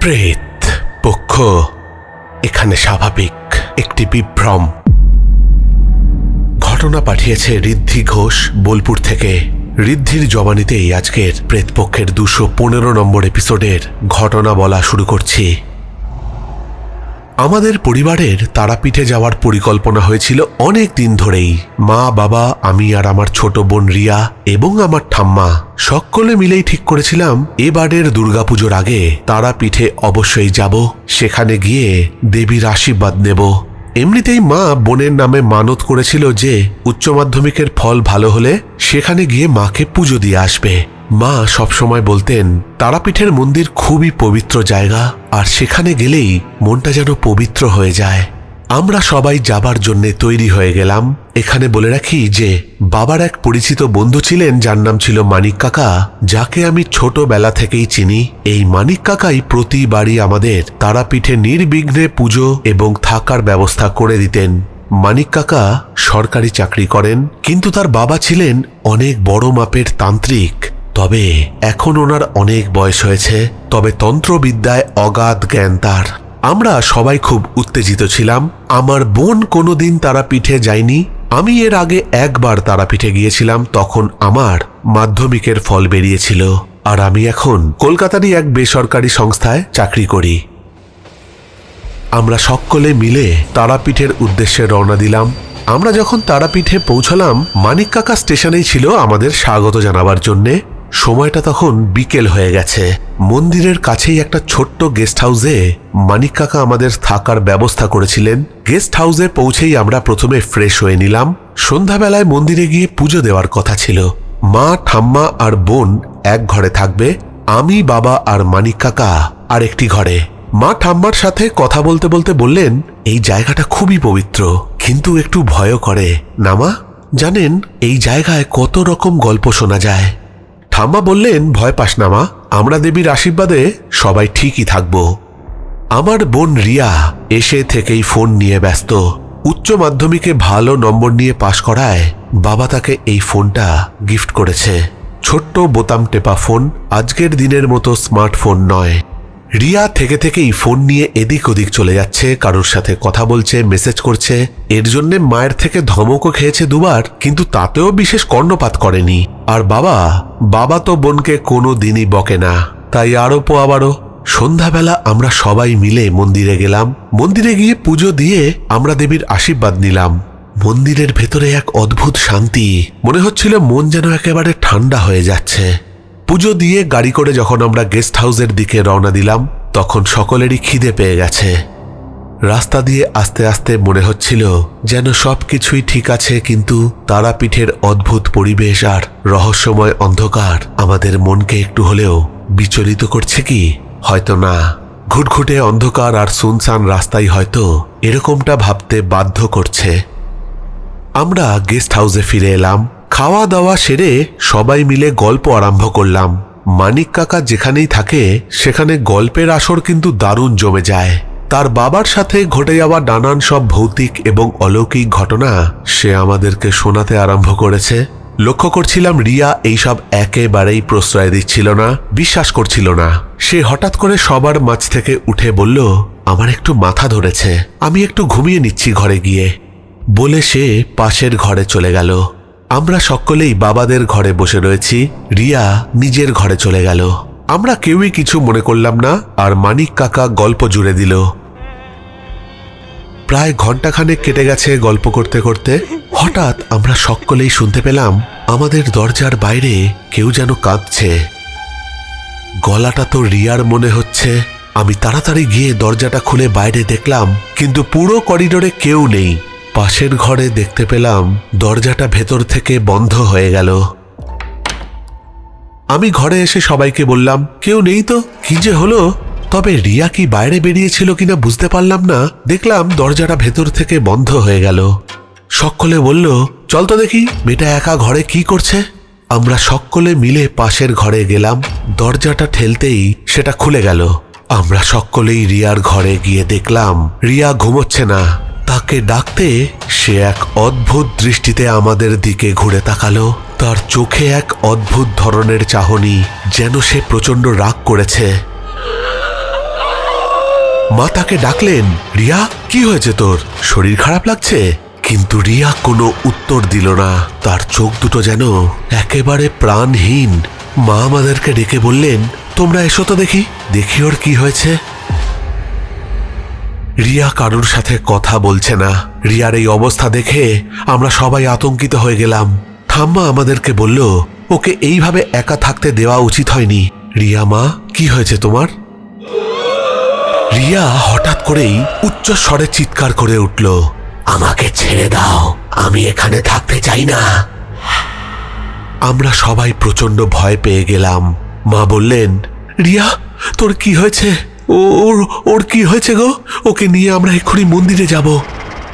প্রেত পক্ষ, এখানে স্বাভাবিক একটি বিভ্রম। ঘটনা পাঠিয়েছে ঋদ্ধি ঘোষ বোলপুর থেকে। ঋদ্ধির জবানিতেই আজকের প্রেতপক্ষের দুশো পনেরো নম্বর এপিসোডের ঘটনা বলা শুরু করছি। আমাদের পরিবারের তারাপীঠে যাওয়ার পরিকল্পনা হয়েছিল অনেক দিন ধরেই। মা, বাবা, আমি আর আমার ছোট বোন রিয়া এবং আমার ঠাম্মা। সকলে মিলেই ঠিক করেছিলাম, এবারের দুর্গাপুজোর আগে তারাপীঠে অবশ্যই যাব, সেখানে গিয়ে দেবীর আশীর্বাদ নেব। এমনিতেই মা বোনের নামে মানত করেছিল যে উচ্চ মাধ্যমিকের ফল ভালো হলে সেখানে গিয়ে মাকে পুজো দিয়ে আসবে। মা সবসময় বলতেন, তারাপীঠের মন্দির খুবই পবিত্র জায়গা, আর সেখানে গেলেই মনটা যেন পবিত্র হয়ে যায়। আমরা সবাই যাবার জন্য তৈরি হয়ে গেলাম। এখানে বলে রাখি যে, বাবার এক পরিচিত বন্ধু ছিলেন, যার নাম ছিল মানিক কাকা, যাকে আমি ছোটবেলা থেকেই চিনি। এই মানিক কাকাই প্রতিবারই আমাদের তারাপীঠে নির্বিঘ্নে পুজো এবং থাকার ব্যবস্থা করে দিতেন। মানিক কাকা সরকারি চাকরি করেন, কিন্তু তার বাবা ছিলেন অনেক বড় মাপের তান্ত্রিক। তবে এখন ওনার অনেক বয়স হয়েছে, তবে তন্ত্রবিদ্যায় অগাধ জ্ঞান তার। আমরা সবাই খুব উত্তেজিত ছিলাম। আমার বোন কোনোদিন তারাপীঠে যায়নি। আমি এর আগে একবার তারাপীঠে গিয়েছিলাম, তখন আমার মাধ্যমিকের ফল বেরিয়েছিল। আর আমি এখন কলকাতারই এক বেসরকারি সংস্থায় চাকরি করি। আমরা সকলে মিলে তারাপীঠের উদ্দেশ্যে রওনা দিলাম। আমরা যখন তারাপীঠে পৌঁছলাম, মানিক কাকা স্টেশনেই ছিল আমাদের স্বাগত জানাবার জন্যে। সময়টা তখন বিকেল হয়ে গেছে। মন্দিরের কাছেই একটা ছোট্ট গেস্ট হাউসে মানিক কাকা আমাদের থাকার ব্যবস্থা করেছিলেন। গেস্ট হাউসে পৌঁছেই আমরা প্রথমে ফ্রেশ হয়ে নিলাম। সন্ধ্যাবেলায় মন্দিরে গিয়ে পুজো দেওয়ার কথা ছিল। মা, ঠাম্মা আর বোন এক ঘরে থাকবে, আমি, বাবা আর মানিক কাকা আর একটি ঘরে। মা, ঠাম্মার সাথে কথা বলতে বলতে বললেন, এই জায়গাটা খুবই পবিত্র, কিন্তু একটু ভয় করে। নামা জানেন, এই জায়গায় কত রকম গল্প শোনা যায়। ঠাম্মা বললেন, ভয় পাস না মা, আমরা দেবীর আশীর্বাদে সবাই ঠিকই থাকব। আমার বোন রিয়া এসে থেকেই ফোন নিয়ে ব্যস্ত। উচ্চ মাধ্যমিকে ভালো নম্বর নিয়ে পাশ করায় বাবা তাকে এই ফোনটা গিফট করেছে। ছোট্ট বোতাম টেপা ফোন, আজকের দিনের মতো স্মার্টফোন নয়। রিয়া থেকে থেকেই ফোন নিয়ে এদিক ওদিক চলে যাচ্ছে, কারোর সাথে কথা বলছে মেসেজ করছে। এর জন্যে মায়ের থেকে ধমকও খেয়েছে দুবার, কিন্তু তাতেও বিশেষ কর্ণপাত করেনি। আর বাবা বাবা তো বোনকে কোনো দিনই বকে না। তাই আরও পোয়াবারও সন্ধ্যাবেলা আমরা সবাই মিলে মন্দিরে গেলাম। মন্দিরে গিয়ে পুজো দিয়ে আমরা দেবীর আশীর্বাদ নিলাম। মন্দিরের ভেতরে এক অদ্ভুত শান্তি। মনে হচ্ছিল মন যেন একেবারে ঠান্ডা হয়ে যাচ্ছে। পুজো দিয়ে গাড়ি করে যখন আমরা গেস্ট হাউসের দিকে রওনা দিলাম, তখন সকলেরই খিদে পেয়ে গেছে। রাস্তা দিয়ে আস্তে আস্তে মনে হচ্ছিল যেন সব কিছুই ঠিক আছে, কিন্তু তারাপীঠের অদ্ভুত পরিবেশ আর রহস্যময় অন্ধকার আমাদের মনকে একটু হলেও বিচলিত করছে কি? হয়তো না। ঘুটঘুটে অন্ধকার আর সুনসান রাস্তাই হয়তো এরকমটা ভাবতে বাধ্য করছে। আমরা গেস্ট হাউসে ফিরে এলাম। খাওয়া দাওয়া সেরে সবাই মিলে গল্প আরম্ভ করলাম। মানিক কাকা যেখানেই থাকে, সেখানে গল্পের আসর কিন্তু দারুণ জমে যায়। তার বাবার সাথে ঘটে যাওয়া নানান সব ভৌতিক এবং অলৌকিক ঘটনা সে আমাদেরকে শোনাতে আরম্ভ করেছে। লক্ষ্য করছিলাম রিয়া এইসব একেবারেই প্রশ্রয় দিচ্ছিল না, বিশ্বাস করছিল না। সে হঠাৎ করে সবার মাঝ থেকে উঠে বলল, আমার একটু মাথা ধরেছে, আমি একটু ঘুমিয়ে নিচ্ছি ঘরে গিয়ে। বলে সে পাশের ঘরে চলে গেল। আমরা সকলেই বাবাদের ঘরে বসে রয়েছি। রিয়া নিজের ঘরে চলে গেল। আমরা কেউই কিছু মনে করলাম না আর মানিক কাকা গল্প জুড়ে দিল। প্রায় ঘন্টাখানেক কেটে গেছে গল্প করতে করতে। হঠাৎ আমরা সকলেই শুনতে পেলাম, আমাদের দরজার বাইরে কেউ যেন কাঁদছে। গলাটা তো রিয়ার মনে হচ্ছে। আমি তাড়াতাড়ি গিয়ে দরজাটা খুলে বাইরে দেখলাম, কিন্তু পুরো করিডোরে কেউ নেই। পাশের ঘরে দেখতে পেলাম দরজাটা ভেতর থেকে বন্ধ হয়ে গেল। আমি ঘরে এসে সবাইকে বললাম, কেউ নেই তো? কি যে হলো? তবে রিয়া কি বাইরে বেরিয়েছিল কিনা বুঝতে পারলাম না। দেখলাম দরজাটা ভেতর থেকে বন্ধ হয়ে গেল। সকলে বলল, চল তো দেখি, মেয়েটা একা ঘরে কি করছে? আমরা সকলে মিলে পাশের ঘরে গেলাম। দরজাটা ঠেলতেই সেটা খুলে গেল। আমরা সকলেই রিয়ার ঘরে গিয়ে দেখলাম, রিয়া ঘুমোচ্ছে না। তাকে ডাকতে সে এক অদ্ভুত দৃষ্টিতে আমাদের দিকে ঘুরে তাকালো। তার চোখে এক অদ্ভুত ধরনের চাহনি যেন সে প্রচণ্ড রাগ করেছে। মা তাকে ডাকলেন, রিয়া, কি হয়েছে তোর? শরীর খারাপ লাগছে? কিন্তু রিয়া কোনো উত্তর দিল না। তার চোখ দুটো যেন একেবারে প্রাণহীন। মা আমাদেরকে ডেকে বললেন, তোমরা এসো তো দেখি দেখি ওর কি হয়েছে। রিয়া কারুর সাথে কথা বলছে না। রিয়ার এই অবস্থা দেখে আমরা সবাই আতঙ্কিত হয়ে গেলাম। ঠাম্মা আমাদেরকে বলল, ওকে এইভাবে একা থাকতে দেওয়া উচিত হয়নি। রিয়া মা, কি হয়েছে তোমার? রিয়া হঠাৎ করেই উচ্চ স্বরে চিৎকার করে উঠল, আমাকে ছেড়ে দাও। আমি এখানে থাকতে চাই না। আমরা সবাই প্রচণ্ড ভয় পেয়ে গেলাম। মা বললেন, রিয়া, তোর কি হয়েছে? ওর ওর কি হয়েছে গো? ওকে নিয়ে আমরা এক্ষুনি মন্দিরে যাব।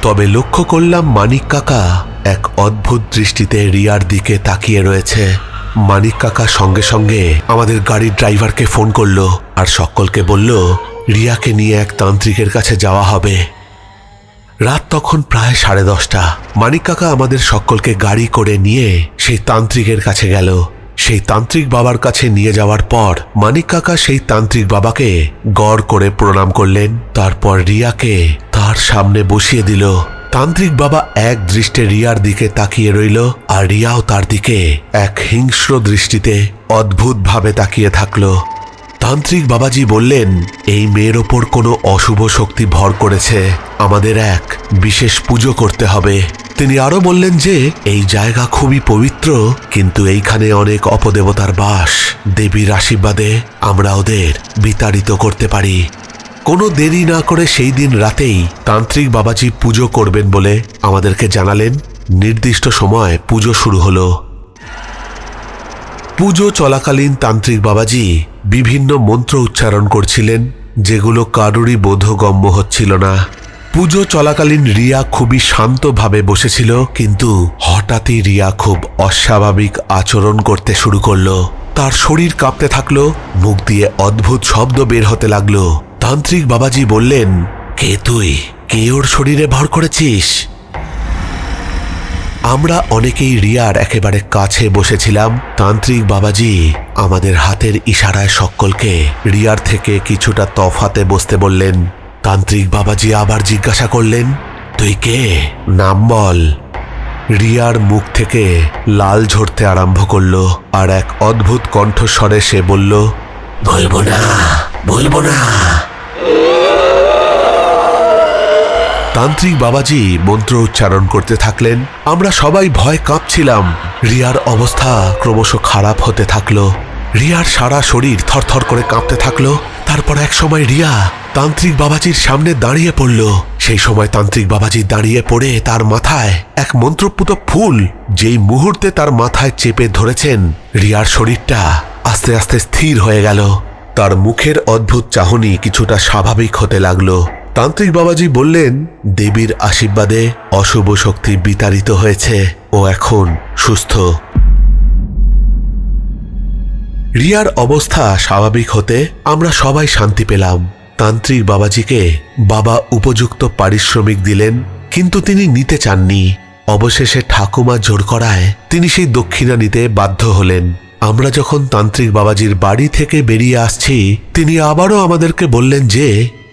তবে লক্ষ্য করলাম মানিক কাকা এক অদ্ভুত দৃষ্টিতে রিয়ার দিকে তাকিয়ে রয়েছে। মানিক কাকা সঙ্গে সঙ্গে আমাদের গাড়ির ড্রাইভারকে ফোন করল আর সকলকে বলল, রিয়াকে নিয়ে এক তান্ত্রিকের কাছে যাওয়া হবে। রাত তখন প্রায় সাড়ে দশটা। মানিক কাকা আমাদের সকলকে গাড়ি করে নিয়ে সেই তান্ত্রিকের কাছে গেল। সেই তান্ত্রিক বাবার কাছে নিয়ে যাওয়ার পর মানিক কাকা সেই তান্ত্রিক বাবাকে গড় করে প্রণাম করলেন। তারপর রিয়াকে তার সামনে বসিয়ে দিল। তান্ত্রিক বাবা এক দৃষ্টে রিয়ার দিকে তাকিয়ে রইল আর রিয়াও তার দিকে এক হিংস্র দৃষ্টিতে অদ্ভুতভাবে তাকিয়ে থাকল। তান্ত্রিক বাবাজি বললেন, এই মেয়ের ওপর কোনো অশুভ শক্তি ভর করেছে। আমাদের এক বিশেষ পুজো করতে হবে। তিনি আরও বললেন যে, এই জায়গা খুবই পবিত্র, কিন্তু এইখানে অনেক অপদেবতার বাস। দেবীর আশীর্বাদে আমরা ওদের বিতাড়িত করতে পারি। কোনো দেরি না করে সেই দিন রাতেই তান্ত্রিক বাবাজি পুজো করবেন বলে আমাদেরকে জানালেন। নির্দিষ্ট সময় পুজো শুরু হলো। পুজো চলাকালীন তান্ত্রিক বাবাজি বিভিন্ন মন্ত্র উচ্চারণ করছিলেন, যেগুলো কারুরই বোধগম্য হচ্ছিল না। পুজো চলাকালীন রিয়া খুবই শান্তভাবে বসেছিল, কিন্তু হঠাৎই রিয়া খুব অস্বাভাবিক আচরণ করতে শুরু করল। তার শরীর কাঁপতে থাকল, মুখ দিয়ে অদ্ভুত শব্দ বের হতে লাগল। তান্ত্রিক বাবাজি বললেন, কে তুই? কে ওর শরীরে ভর করেছিস? আমরা অনেকেই রিয়ার একেবারে কাছে বসেছিলাম। তান্ত্রিক বাবাজি আমাদের হাতের ইশারায় সকলকে রিয়ার থেকে কিছুটা তফাতে বসতে বললেন তান্ত্রিক বাবাজি আবার জিজ্ঞাসা করলেন, তুই কে? নাম বল। রিয়ার মুখ থেকে লাল ঝরতে আরম্ভ করল, আর এক অদ্ভুত কণ্ঠস্বরে সে বলল বলব না বলব না। তান্ত্রিক বাবাজি মন্ত্র উচ্চারণ করতে থাকলেন। আমরা সবাই ভয় কাঁপছিলাম। রিয়ার অবস্থা ক্রমশ খারাপ হতে থাকল। রিয়ার সারা শরীর থরথর করে কাঁপতে থাকল। তারপর এক সময় রিয়া তান্ত্রিক বাবাজির সামনে দাঁড়িয়ে পড়ল। সেই সময় তান্ত্রিক বাবাজি দাঁড়িয়ে পড়ে তার মাথায় এক মন্ত্রপুত ফুল, যেই মুহূর্তে তার মাথায় চেপে ধরেছেন। রিয়ার শরীরটা আস্তে আস্তে স্থির হয়ে গেল। তার মুখের অদ্ভুত চাহনি কিছুটা স্বাভাবিক হতে লাগল। তান্ত্রিক বাবাজি বললেন, দেবীর আশীর্বাদে অশুভ শক্তি বিতাড়িত হয়েছে ও এখন সুস্থ। রিয়ার অবস্থা স্বাভাবিক হতে আমরা সবাই শান্তি পেলাম। তান্ত্রিক বাবাজিকে বাবা উপযুক্ত পারিশ্রমিক দিলেন, কিন্তু তিনি নিতে চাননি। অবশেষে ঠাকুমা জোর করায় তিনি সেই দক্ষিণা নিতে বাধ্য হলেন। আমরা যখন তান্ত্রিক বাবাজির বাড়ি থেকে বেরিয়ে আসছি, তিনি আবারও আমাদেরকে বললেন যে,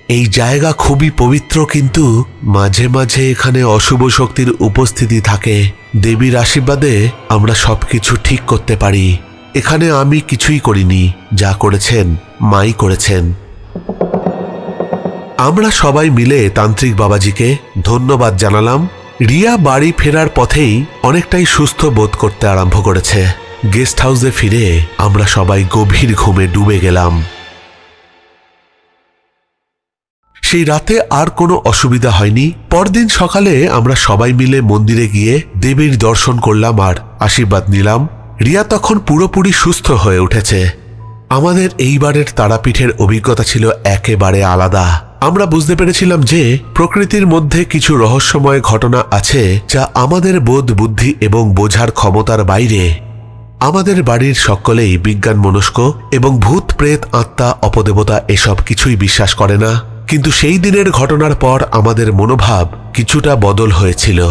এই জায়গা খুবই পবিত্র, কিন্তু মাঝে মাঝে এখানে অশুভ শক্তির উপস্থিতি থাকে। দেবীর আশীর্বাদে আমরা সবকিছু ঠিক করতে পারি। এখানে আমি কিছুই করিনি। যা করেছেন, মাই করেছেন। আমরা সবাই মিলে তান্ত্রিক বাবাজিকে ধন্যবাদ জানালাম। রিয়া বাড়ি ফেরার পথেই অনেকটাই সুস্থ বোধ করতে আরম্ভ করেছে। গেস্ট হাউসে ফিরে আমরা সবাই গভীর ঘুমে ডুবে গেলাম। সেই রাতে আর কোনো অসুবিধা হয়নি। পরদিন সকালে আমরা সবাই মিলে মন্দিরে গিয়ে দেবীর দর্শন করলাম আর আশীর্বাদ নিলাম। রিয়া তখন পুরোপুরি সুস্থ হয়ে উঠেছে। আমাদের এইবারের তারাপীঠের অভিজ্ঞতা ছিল একেবারে আলাদা। আমরা বুঝতে পেরেছিলাম যে প্রকৃতির মধ্যে কিছু রহস্যময় ঘটনা আছে যা আমাদের বোধ বুদ্ধি এবং বোঝার ক্ষমতার বাইরে। আমাদের বাড়ির সকলেই বিজ্ঞান মনস্ক এবং ভূত, প্রেত, আত্মা, অপদেবতা এসব কিছুই বিশ্বাস করে না। কিন্তু সেই দিনের ঘটনার পর আমাদের মনোভাব কিছুটা বদল হয়েছিল।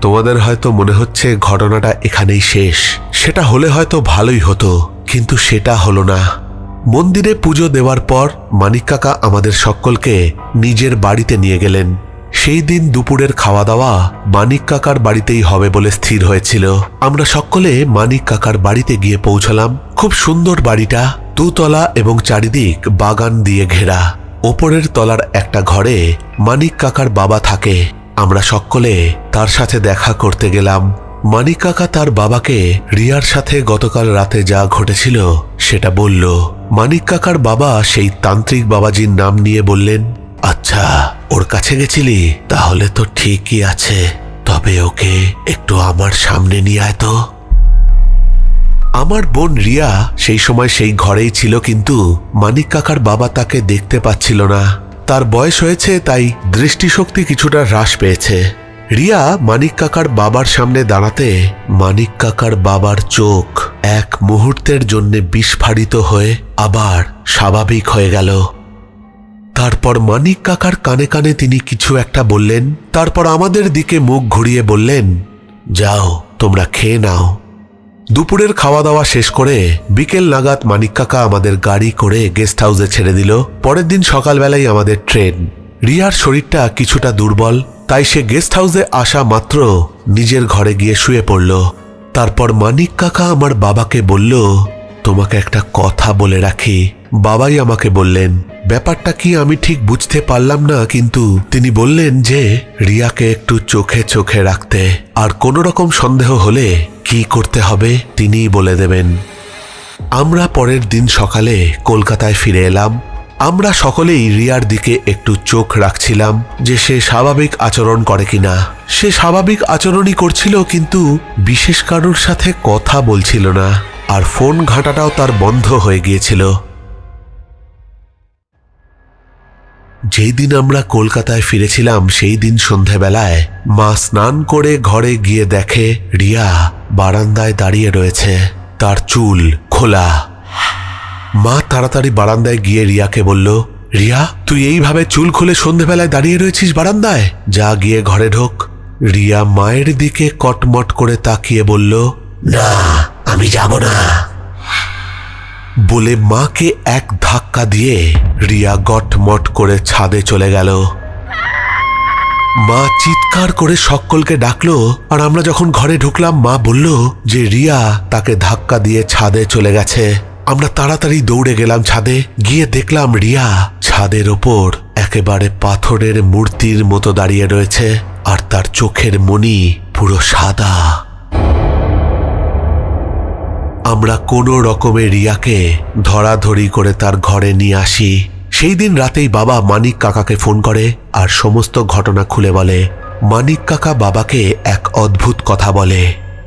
তোমাদের হয়তো মনে হচ্ছে ঘটনাটা এখানেই শেষ। সেটা হলে হয়তো ভালোই হতো, কিন্তু সেটা হলো না। মন্দিরে পুজো দেওয়ার পর মানিক কাকা আমাদের সকলকে নিজের বাড়িতে নিয়ে গেলেন। সেই দিন দুপুরের খাওয়া দাওয়া মানিক কাকার বাড়িতেই হবে বলে স্থির হয়েছিল। আমরা সকলে মানিক কাকার বাড়িতে গিয়ে পৌঁছলাম। খুব সুন্দর বাড়িটা, দুতলা এবং চারিদিক বাগান দিয়ে ঘেরা। ওপরের তলার একটা ঘরে মানিক কাকার বাবা থাকে। আমরা সকলে তার সাথে দেখা করতে গেলাম। মানিক কাকা তার বাবাকে রিয়ার সাথে গতকাল রাতে যা ঘটেছিল সেটা বলল, মানিক কাকার বাবা সেই তান্ত্রিক বাবাজির নাম নিয়ে বললেন আচ্ছা ওর কাছে গেছিলি? তাহলে তো ঠিকই আছে, তবে ওকে একটু আমার সামনে নিয়ে আয় তো। আমার বোন রিয়া সেই সময় সেই ঘরেই ছিল, কিন্তু মানিক কাকার বাবা তাকে দেখতে পাচ্ছিল না। তার বয়স হয়েছে, তাই দৃষ্টিশক্তি কিছুটা হ্রাস পেয়েছে। রিয়া মানিক কাকার বাবার সামনে দাঁড়াতে মানিক কাকার বাবার চোখ এক মুহূর্তের জন্য বিস্ফারিত হয়ে আবার স্বাভাবিক হয়ে গেল। তারপর মানিক কাকার কানে কানে তিনি কিছু একটা বললেন, তারপর আমাদের দিকে মুখ ঘুরিয়ে বললেন, যাও, তোমরা খেয়ে নাও। দুপুরের খাওয়া দাওয়া শেষ করে বিকেল নাগাদ মানিক কাকা আমাদের গাড়ি করে গেস্ট হাউসে ছেড়ে দিল। পরের দিন সকালবেলায় আমাদের ট্রেন। রিয়ার শরীরটা কিছুটা দুর্বল তাই সে গেস্ট হাউসে আসা মাত্র নিজের ঘরে গিয়ে শুয়ে পড়ল। তারপর মানিক কাকা আমার বাবাকে বলল, তোমাকে একটা কথা বলে রাখি। বাবাই আমাকে বললেন, ব্যাপারটা কি আমি ঠিক বুঝতে পারলাম না, কিন্তু তিনি বললেন যে রিয়াকে একটু চোখে চোখে রাখতে। আর কোনো রকম সন্দেহ হলে কি করতে হবে তিনিই বলে দেবেন। আমরা পরের দিন সকালে কলকাতায় ফিরে এলাম। আমরা সকলেই রিয়ার দিকে একটু চোখ রাখছিলাম যে সে স্বাভাবিক আচরণ করে কিনা। সে স্বাভাবিক আচরণই করছিল, কিন্তু বিশেষ কারোর সাথে কথা বলছিল না, আর ফোন ঘাঁটাটাও তার বন্ধ হয়ে গিয়েছিল। যেই দিন আমরা কলকাতায় ফিরেছিলাম, সেই দিন সন্ধেবেলায় মা স্নান করে ঘরে গিয়ে দেখে, রিয়া বারান্দায় দাঁড়িয়ে রয়েছে। তার চুল খোলা। মা তাড়াতাড়ি বারান্দায় গিয়ে রিয়াকে বলল, রিয়া, তুই এইভাবে চুল খুলে সন্ধেবেলায় দাঁড়িয়ে রয়েছিস বারান্দায়? যা গিয়ে ঘরে ঢোক, রিয়া মায়ের দিকে কটমট করে তাকিয়ে বলল, না, আমি যাব না। বলে মাকে এক ধাক্কা দিয়ে রিয়া গটমট করে ছাদে চলে গেল। মা চিৎকার করে সকলকে ডাকলো, আর আমরা যখন ঘরে ঢুকলাম, মা বলল যে, রিয়া, তাকে ধাক্কা দিয়ে ছাদে চলে গেছে। আমরা তাড়াতাড়ি দৌড়ে গেলাম ছাদে। গিয়ে দেখলাম রিয়া ছাদের ওপর একেবারে পাথরের মূর্তির মতো দাঁড়িয়ে রয়েছে, আর তার চোখের মনি পুরো সাদা। আমরা কোনো রকমে রিয়াকে ধরাধরি করে তার ঘরে নিয়ে আসি। সেই দিন রাতেই বাবা মানিক কাকাকে ফোন করে, আর সমস্ত ঘটনা খুলে বলে। মানিক কাকা বাবাকে এক অদ্ভুত কথা বলে।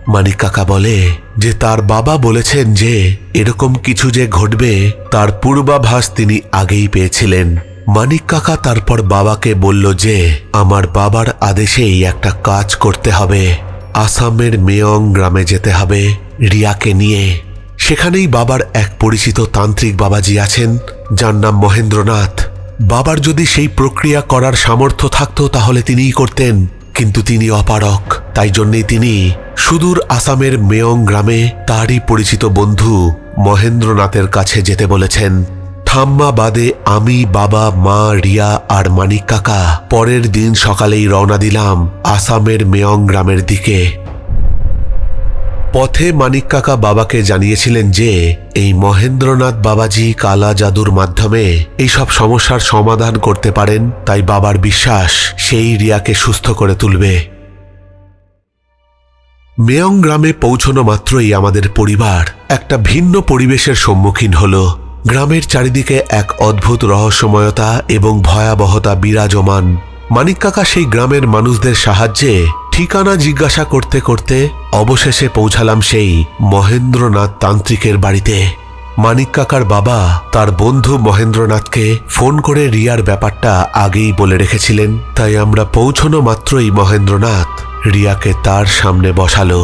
মানিক কাকা বলে, যে তার বাবা বলেছেন যে এরকম কিছু যে ঘটবে, তার পূর্বাভাস তিনি আগেই পেয়েছিলেন। মানিক কাকা তারপর বাবাকে বলল যে, আমার বাবার আদেশেই একটা কাজ করতে হবে। আসামের মেয়ং গ্রামে যেতে হবে, রিয়াকে নিয়ে। সেখানেই বাবার এক পরিচিত তান্ত্রিক বাবাজি আছেন, যার নাম মহেন্দ্রনাথ। বাবার যদি সেই প্রক্রিয়া করার সামর্থ্য থাকতো, তাহলে তিনিই করতেন। কিন্তু তিনি অপারক। তাই জন্যেই তিনি সুদূর আসামের মেয়ং গ্রামে তারই পরিচিত বন্ধু মহেন্দ্রনাথের কাছে যেতে বলেছেন, ঠাম্মা বাদে আমি, বাবা, মা, রিয়া আর মানিক কাকা। পরের দিন সকালেই রওনা দিলাম আসামের মেয়ং গ্রামের দিকে। পথে মানিক কাকা বাবাকে জানিয়েছিলেন যে, এই মহেন্দ্রনাথ বাবাজি কালা জাদুর মাধ্যমে এই সব সমস্যার সমাধান করতে পারেন, তাই বাবার বিশ্বাস সেই রিয়াকে সুস্থ করে তুলবে। মেয়ং গ্রামে পৌঁছনো মাত্রই আমাদের পরিবার একটা ভিন্ন পরিবেশের সম্মুখীন হল। গ্রামের চারিদিকে এক অদ্ভুত রহস্যময়তা এবং ভয়াবহতা বিরাজমান। মানিক কাকা সেই গ্রামের মানুষদের সাহায্যে ঠিকানা জিজ্ঞাসা করতে করতে অবশেষে পৌঁছালাম সেই মহেন্দ্রনাথ তান্ত্রিকের বাড়িতে। মানিক কাকার বাবা তার বন্ধু মহেন্দ্রনাথকে ফোন করে রিয়ার ব্যাপারটা আগেই বলে রেখেছিলেন। তাই আমরা পৌঁছনো মাত্রই মহেন্দ্রনাথ রিয়াকে তার সামনে বসালো।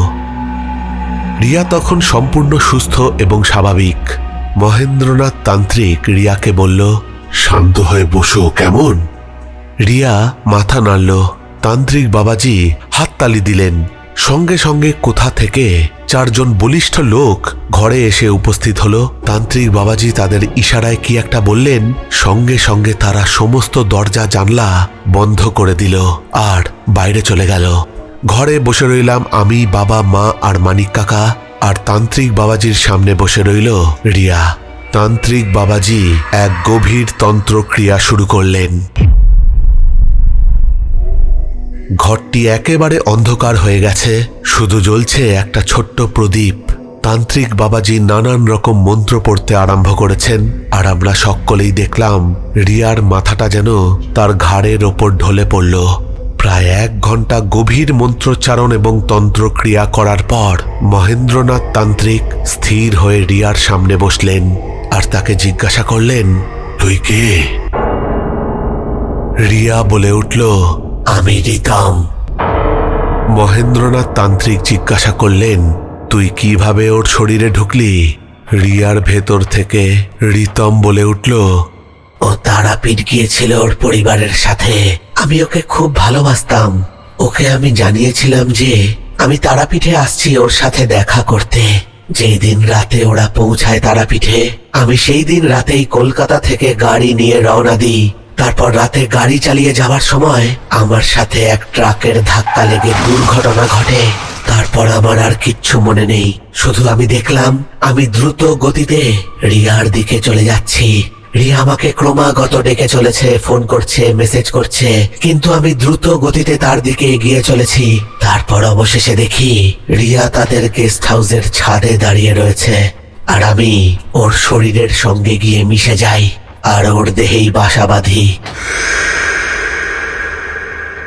রিয়া তখন সম্পূর্ণ সুস্থ এবং স্বাভাবিক। মহেন্দ্রনাথ তান্ত্রিক রিয়াকে বলল, শান্ত হয়ে বসো, কেমন? রিয়া মাথা নাড়ল। তান্ত্রিক বাবাজি হাততালি দিলেন। সঙ্গে সঙ্গে কোথা থেকে চারজন বলিষ্ঠ লোক ঘরে এসে উপস্থিত হল। তান্ত্রিক বাবাজি তাদের ইশারায় কি একটা বললেন, সঙ্গে সঙ্গে তারা সমস্ত দরজা জানলা বন্ধ করে দিল আর বাইরে চলে গেল। ঘরে বসে রইলাম আমি, বাবা, মা আর মানিক কাকা আর তান্ত্রিক বাবাজির সামনে বসে রইল রিয়া। তান্ত্রিক বাবাজি এক গভীর তন্ত্র ক্রিয়া শুরু করলেন। ঘরটি একেবারে অন্ধকার হয়ে গেছে। শুধু জ্বলছে একটা ছোট্ট প্রদীপ। তান্ত্রিক বাবাজি নানান রকম মন্ত্র পড়তে আরম্ভ করেছেন। আর আমরা সকলেই দেখলাম, রিয়ার মাথাটা যেন তার ঘাড়ের ওপর ঢলে পড়ল। প্রায় এক ঘণ্টা গভীর মন্ত্রোচ্চারণ এবং তন্ত্রক্রিয়া করার পর মহেন্দ্রনাথ তান্ত্রিক স্থির হয়ে রিয়ার সামনে বসলেন আর তাকে জিজ্ঞাসা করলেন, তুই কে? রিয়া বলে উঠল আমি রিতম মহেন্দ্রনাথ তান্ত্রিক জিজ্ঞাসা করলেন, তুই কীভাবে ওর শরীরে ঢুকলি? রিয়ার ভেতর থেকে রিতম বলে উঠল, ও তারাপীঠ গিয়েছিল ওর পরিবারের সাথে। আমি ওকে খুব ভালোবাসতাম। ওকে আমি জানিয়েছিলাম যে আমি তারাপীঠে আসছি ওর সাথে দেখা করতে। যেই দিন রাতে ওরা পৌঁছায় তারাপীঠে, আমি সেই দিন রাতেই কলকাতা থেকে গাড়ি নিয়ে রওনা দিই। তারপর রাতে গাড়ি চালিয়ে যাওয়ার সময় আমার সাথে এক ট্রাকের ধাক্কা লেগে দুর্ঘটনা ঘটে। তারপর আমার আর কিচ্ছু মনে নেই। শুধু আমি দেখলাম, আমি দ্রুত গতিতে রিয়ার দিকে চলে যাচ্ছি। রিয়া আমাকে ক্রমাগত ডেকে চলেছে, ফোন করছে, মেসেজ করছে, কিন্তু আমি দ্রুত গতিতে তার দিকে এগিয়ে চলেছি। তারপর অবশেষে দেখি রিয়া তাদের গেস্ট হাউসের ছাদে দাঁড়িয়ে রয়েছে। আর আমি ওর শরীরের সঙ্গে গিয়ে মিশে যাই। আর ওর দেহেই বাসা বাঁধি।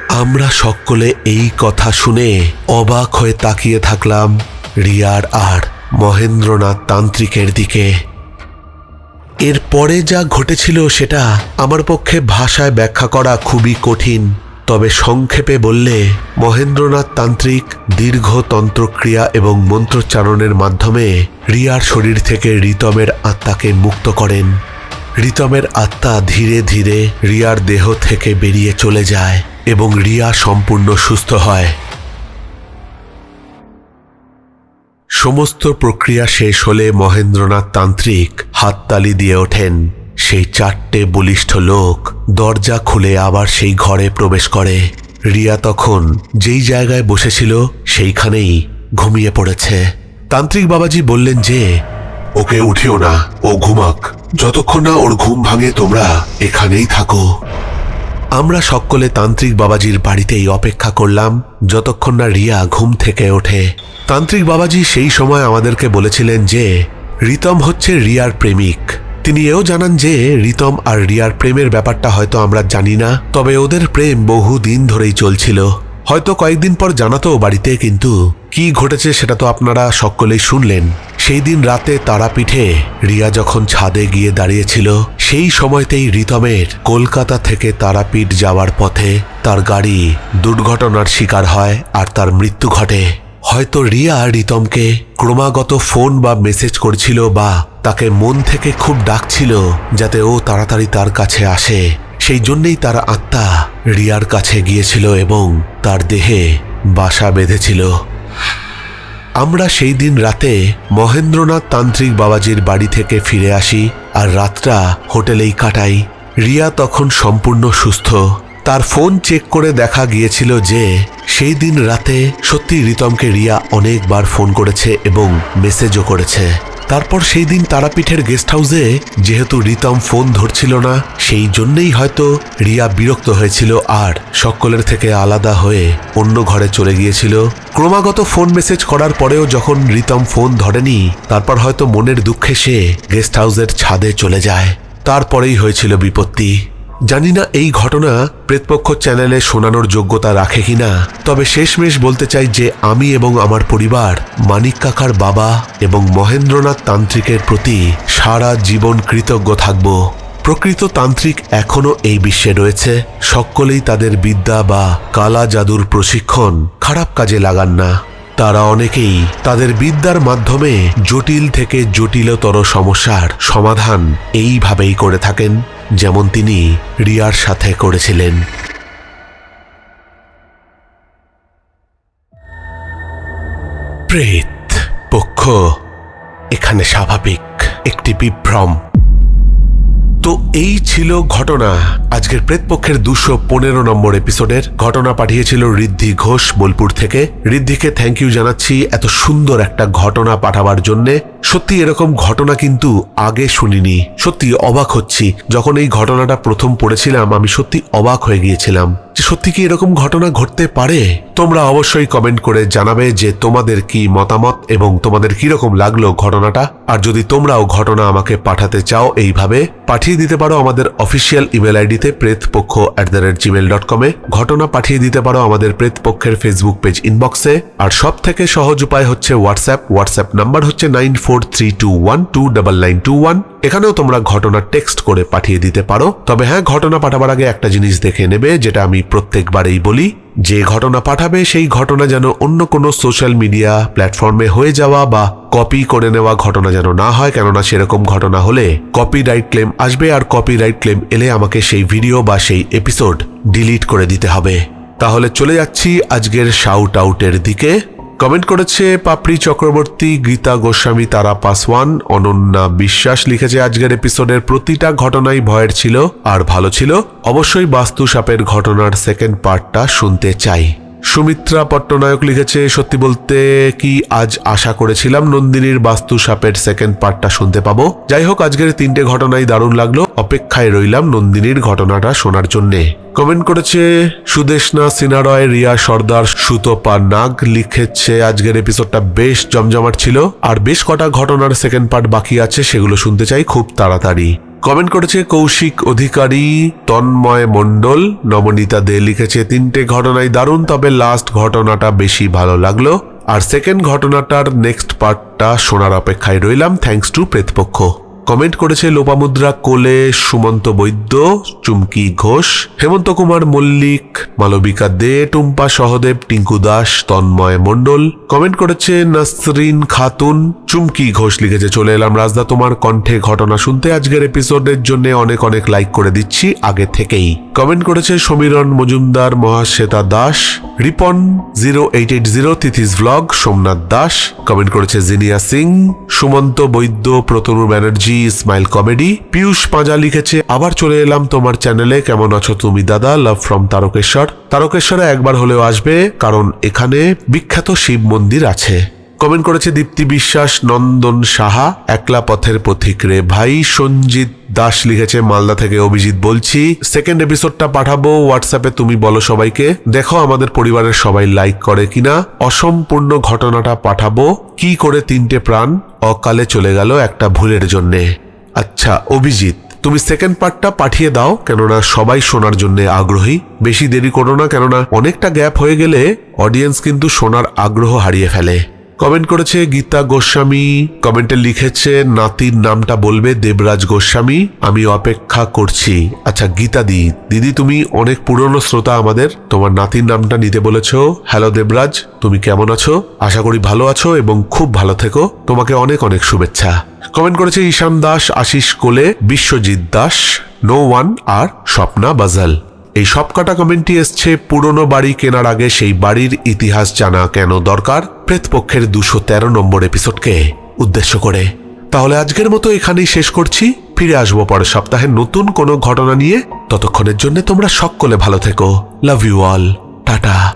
আমরা সকলে এই কথা শুনে অবাক হয়ে তাকিয়ে থাকলাম রিয়ার আর মহেন্দ্রনাথ তান্ত্রিকের দিকে। এর পরে যা ঘটেছিল সেটা আমার পক্ষে ভাষায় ব্যাখ্যা করা খুবই কঠিন, তবে সংক্ষেপে বললে মহেন্দ্রনাথ তান্ত্রিক দীর্ঘ তন্ত্রক্রিয়া এবং মন্ত্রোচ্চারণের মাধ্যমে রিয়ার শরীর থেকে রিতমের আত্মাকে মুক্ত করেন। রিতমের আত্মা ধীরে ধীরে রিয়ার দেহ থেকে বেরিয়ে চলে যায় এবং রিয়া সম্পূর্ণ সুস্থ হয়। সমস্ত প্রক্রিয়া শেষ হলে মহেন্দ্রনাথ তান্ত্রিক হাততালি দিয়ে ওঠেন। সেই চারটে বলিষ্ঠ লোক দরজা খুলে আবার সেই ঘরে প্রবেশ করে। রিয়া তখন যেই জায়গায় বসেছিল সেইখানেই ঘুমিয়ে পড়েছে। তান্ত্রিক বাবাজি বললেন যে ওকে উঠিও না, ও ঘুমাক। যতক্ষণ না ওর ঘুম ভাঙে, তোমরা এখানেই থাকো। আমরা সকলে তান্ত্রিক বাবাজির বাড়িতেই অপেক্ষা করলাম, যতক্ষণ না রিয়া ঘুম থেকে ওঠে। তান্ত্রিক বাবাজি সেই সময় আমাদেরকে বলেছিলেন যে, রিতম হচ্ছে রিয়ার প্রেমিক। তিনি এও জানান যে, রিতম আর রিয়ার প্রেমের ব্যাপারটা হয়তো আমরা জানি না, তবে ওদের প্রেম বহু দিন ধরেই চলছিল। হয়তো কয়েকদিন পর জানাতো বাড়িতে, কিন্তু কি ঘটেছে সেটা তো আপনারা সকলেই শুনলেন। সেই দিন রাতে তারাপীঠে রিয়া যখন ছাদে গিয়ে দাঁড়িয়েছিল, সেই সময়তেই রিতমের কলকাতা থেকে তারাপীঠ যাওয়ার পথে তার গাড়ি দুর্ঘটনার শিকার হয় আর তার মৃত্যু ঘটে। হয়তো রিয়া রিতমকে ক্রমাগত ফোন বা মেসেজ করছিল বা তাকে মন থেকে খুব ডাকছিল যাতে ও তাড়াতাড়ি তার কাছে আসে। সেই জন্যেই তার আত্মা রিয়ার কাছে গিয়েছিল এবং তার দেহে বাসা বেঁধেছিল। আমরা সেই দিন রাতে মহেন্দ্রনাথ তান্ত্রিক বাবাজির বাড়ি থেকে ফিরে আসি আর রাতটা হোটেলেই কাটাই। রিয়া তখন সম্পূর্ণ সুস্থ। তার ফোন চেক করে দেখা গিয়েছিল যে সেই দিন রাতে সত্যি রিতমকে রিয়া অনেকবার ফোন করেছে এবং মেসেজও করেছে। তারপর সেই দিন তারাপীঠের গেস্ট হাউসে, যেহেতু রিতম ফোন ধরছিল না, সেই জন্যেই হয়তো রিয়া বিরক্ত হয়েছিল আর সকলের থেকে আলাদা হয়ে অন্য ঘরে চলে গিয়েছিল। ক্রমাগত ফোন মেসেজ করার পরেও যখন রিতম ফোন ধরেনি, তারপর হয়তো মনের দুঃখে সে গেস্ট হাউসের ছাদে চলে যায়। তারপরেই হয়েছিল বিপত্তি। জানি না এই ঘটনা প্রেতপক্ষ চ্যানেলে শোনানোর যোগ্যতা রাখে কিনা, তবে শেষমেশ বলতে চাই যে আমি এবং আমার পরিবার, মানিক কাকার বাবা এবং মহেন্দ্রনাথ তান্ত্রিকের প্রতি সারা জীবন কৃতজ্ঞ থাকব। প্রকৃত তান্ত্রিক এখনও এই বিশ্বে রয়েছে। সকলেই তাদের বিদ্যা বা কালা জাদুর প্রশিক্ষণ খারাপ কাজে লাগান না। তারা অনেকেই তাদের বিদ্যার মাধ্যমে জটিল থেকে জটিলতর সমস্যার সমাধান এইভাবেই করে থাকেন। যেমন তিনি রিয়ার সাথে করেছিলেন। প্রেত পক্ষ এখানে স্বাভাবিক একটি বিভ্রম। তো এই ছিল ঘটনা। আজকের প্রেতপক্ষের দুশো পনেরো নম্বর এপিসোডের ঘটনা পাঠিয়েছিল ঋদ্ধি ঘোষ বোলপুর থেকে। ঋদ্ধিকে থ্যাংক ইউ জানাচ্ছি এত সুন্দর একটা ঘটনা পাঠাবার জন্যে। সত্যি এরকম ঘটনা কিন্তু আগে শুনিনি। সত্যি অবাক হচ্ছি। যখন এই ঘটনাটা প্রথম পড়েছিলাম, আমি সত্যি অবাক হয়ে গিয়েছিলাম। যে সত্যি কি এরকম ঘটনা ঘটতে পারে? তোমরা অবশ্যই কমেন্ট করে জানাবে যে তোমাদের কি মতামত এবং তোমাদের কীরকম লাগল ঘটনাটা। আর যদি তোমরাও ঘটনা আমাকে পাঠাতে চাও এইভাবে, পাঠিয়ে দিতে পারো আমাদের অফিসিয়াল ইমেল আইডিতে Pretpokkho at the rate Gmail dot কমে ঘটনা পাঠিয়ে দিতে পারো আমাদের প্রেতপক্ষের ফেসবুক পেজ ইনবক্সে আর সব থেকে সহজ উপায় হচ্ছে হোয়াটসঅ্যাপ হোয়াটসঅ্যাপ নাম্বার হচ্ছে nine four one two double nine two one এখানেও তোমরা ঘটনা টেক্সট করে পাঠিয়ে দিতে পারো। তবে হ্যাঁ ঘটনা পাঠাবার আগে একটা জিনিস দেখে নেবে, যেটা আমি প্রত্যেকবারেই বলি। যে ঘটনা পাঠাবে, সেই ঘটনা যেন অন্য কোনো সোশ্যাল মিডিয়া প্ল্যাটফর্মে হয়ে যাওয়া বা কপি করে নেওয়া ঘটনা যেন না হয়, কেননা সেরকম ঘটনা হলে কপিরাইট ক্লেম আসবে আর কপিরাইট ক্লেম এলে আমাকে সেই ভিডিও বা সেই এপিসোড ডিলিট করে দিতে হবে। তাহলে চলে যাচ্ছি আজকের শাউট আউটের দিকে। কমেন্ট করেছে পাপড়ি চক্রবর্তী, গীতা গোস্বামী, তারা পাসওয়ান, অনন্যা বিশ্বাস লিখেছে, আজকের এপিসোডের প্রতিটা ঘটনাই ভয়ের ছিল আর ভালো ছিল। অবশ্যই বাস্তুসাপের ঘটনার সেকেন্ড পার্টটা শুনতে চাই। সুমিত্রা পট্টনায়ক লিখেছে, সত্যি বলতে কি আজ আশা করেছিলাম নন্দিনীর বাস্তু সাপের সেকেন্ড পার্টটা শুনতে পাবো। যাই হোক, আজকের তিনটে ঘটনাই দারুণ লাগল। অপেক্ষায় রইলাম নন্দিনীর ঘটনাটা শোনার জন্যে। কমেন্ট করেছে, সুদেশনা সিনারয় রিয়া সর্দার, সুতপা নাগ লিখেছে, আজকের এপিসোডটা বেশ জমজমাট ছিল। আর বেশ কটা ঘটনার সেকেন্ড পার্ট বাকি আছে, সেগুলো শুনতে চাই খুব তাড়াতাড়ি। কমেন্ট করেছে কৌশিক অধিকারী তন্ময় মণ্ডল। নবনীতা দে লিখেছে, তিনটে ঘটনাই দারুণ, তবে লাস্ট ঘটনাটা বেশি ভালো লাগল। আর সেকেন্ড ঘটনাটার নেক্সট পার্টটা শোনার অপেক্ষায় রইলাম। Thanks to Pretpokkho. কমেন্ট করেছে লোপামুদ্রা কোলে সুমন্ত বৈদ্য, চুমকি ঘোষ, হেমন্ত কুমার মল্লিক, মালবিকা দে, টুম্পা সহদেব, টিঙ্কু দাস, তন্ময় মণ্ডল। কমেন্ট করেছে নাসরিন খাতুন, চুমকি ঘোষ লিখেছে, চলে এলাম রাজদা তোমার কণ্ঠে ঘটনা শুনতে। আজকের এপিসোডের জন্য অনেক অনেক লাইক করে দিচ্ছি, আগে থেকেই। কমেন্ট করেছে Samiran Majumdar, Mahasweta Das, Ripon zero eight eight zero, Tithi's vlog Somnath Das. Comment করেছে জিনিয়া সিং, সুমন্ত বৈদ্য প্রতনু ব্যানার্জি স্মাইল কমেডি পীয়ূষ পাঁজা লিখেছে, আবার চলে এলাম তোমার চ্যানেলে কেমন আছো তুমি, দাদা? Love from Tarakeswar. তারকেশ্বরে একবার হলেও আসবে, কারণ এখানে বিখ্যাত শিব মন্দির আছে। কমেন্ট করেছে দীপ্তি বিশ্বাস, নন্দন সাহা, একলা পথের পথিক রে ভাই সঞ্জিত দাস লিখেছে, মালদা থেকে অভিজিৎ বলছি সেকেন্ড এপিসোডটা পাঠাবো হোয়াটসঅ্যাপে তুমি বলো সবাইকে। দেখো আমাদের পরিবারের সবাই লাইক করে কিনা। অসম্পূর্ণ ঘটনাটা পাঠাবো, কি করে তিনটে প্রাণ অকালে চলে গেল একটা ভুলের জন্যে। আচ্ছা অভিজিৎ, তুমি সেকেন্ড পার্টটা পাঠিয়ে দাও, কেননা সবাই শোনার জন্য আগ্রহী। বেশি দেরি করো না, কেননা অনেকটা গ্যাপ হয়ে গেলে অডিয়েন্স কিন্তু শোনার আগ্রহ হারিয়ে ফেলে। কমেন্ট করেছে গীতা গোস্বামী, কমেন্টে লিখেছে, নাতির নামটা বলবে দেবরাজ গোস্বামী, আমি অপেক্ষা করছি। আচ্ছা গীতা দি, দিদি তুমি অনেক পুরনো শ্রোতা আমাদের, তোমার নাতির নামটা নিতে বলেছ। হ্যালো দেবরাজ, তুমি কেমন আছো? আশা করি ভালো আছো এবং খুব ভালো থেকো। তোমাকে অনেক অনেক শুভেচ্ছা। কমেন্ট করেছে ঈশান দাস, আশিস কোলে, বিশ্বজিৎ দাস, নো ওয়ান আর স্বপ্না বাজাল। এই সব কমেন্টটি এসছে পুরনো বাড়ি কেনার আগে সেই বাড়ির ইতিহাস জানা কেন দরকার? প্রেতপক্ষের দুশো তেরো নম্বর এপিসোডকে উদ্দেশ্য করে। তাহলে আজকের মতো এখানেই শেষ করছি। ফিরে আসব পরের সপ্তাহে নতুন কোনো ঘটনা নিয়ে। ততক্ষণের জন্য তোমরা সকলে ভালো থেকো। Love you all tata